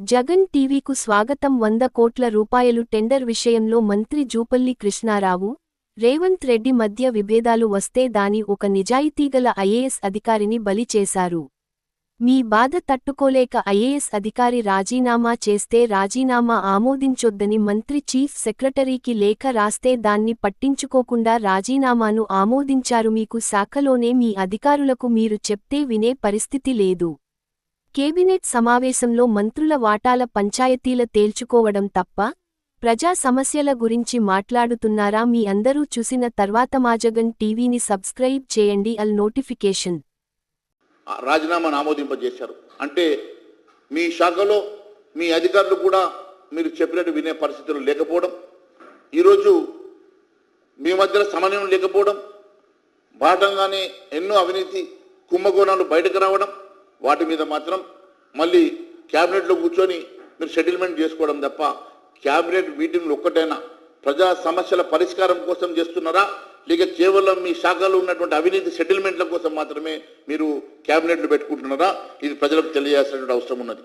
జగన్ టీవీకు స్వాగతం వంద కోట్ల రూపాయలు టెండర్ విషయంలో మంత్రి జూపల్లి కృష్ణారావు రేవంత్ రెడ్డి మధ్య విభేదాలు వస్తే దాని ఒక నిజాయితీగల ఐఏఎస్ అధికారిని బలి చేశారు. మీ బాధ తట్టుకోలేక ఐఏఎస్ అధికారి రాజీనామా చేస్తే రాజీనామా ఆమోదించొద్దని మంత్రి చీఫ్ సెక్రటరీకి లేఖ రాస్తే దాన్ని పట్టించుకోకుండా రాజీనామాను ఆమోదించారు. మీకు శాఖలోనే మీ అధికారులకు మీరు చెప్తే వినే పరిస్థితి లేదు. కేబినెట్ సమావేశంలో మంత్రుల వాటాల పంచాయతీల తేల్చుకోవడం తప్ప ప్రజా సమస్యల గురించి మాట్లాడుతున్నారా మీ అందరూ చూసిన తర్వాత మా జగన్ టీవీని సబ్స్క్రైబ్ చేయండి అల్ నోటిఫికేషన్. ఆ రాజీనామాను ఆమోదింపజేశారు. అంటే మీ శాఖలో మీ అధికారులు కూడా మీరు చెప్పినట్టు వినే పరిస్థితులు లేకపోవడం ఈరోజు మీ మధ్యన సమన్వయం లేకపోవడం బాటంగానే ఎన్నో అవినీతి కుంభకోణాలు బయటకు రావడం వాటి మీద మాత్రం మళ్ళీ క్యాబినెట్లో కూర్చొని మీరు సెటిల్మెంట్ చేసుకోవడం తప్ప క్యాబినెట్ మీటింగ్లు ఒక్కటైనా ప్రజా సమస్యల పరిష్కారం కోసం చేస్తున్నారా? లేక కేవలం మీ శాఖలో ఉన్నటువంటి అవినీతి సెటిల్మెంట్ల కోసం మాత్రమే మీరు క్యాబినెట్లు పెట్టుకుంటున్నారా? ఇది ప్రజలకు తెలియాల్సినటువంటి అవసరం ఉన్నది.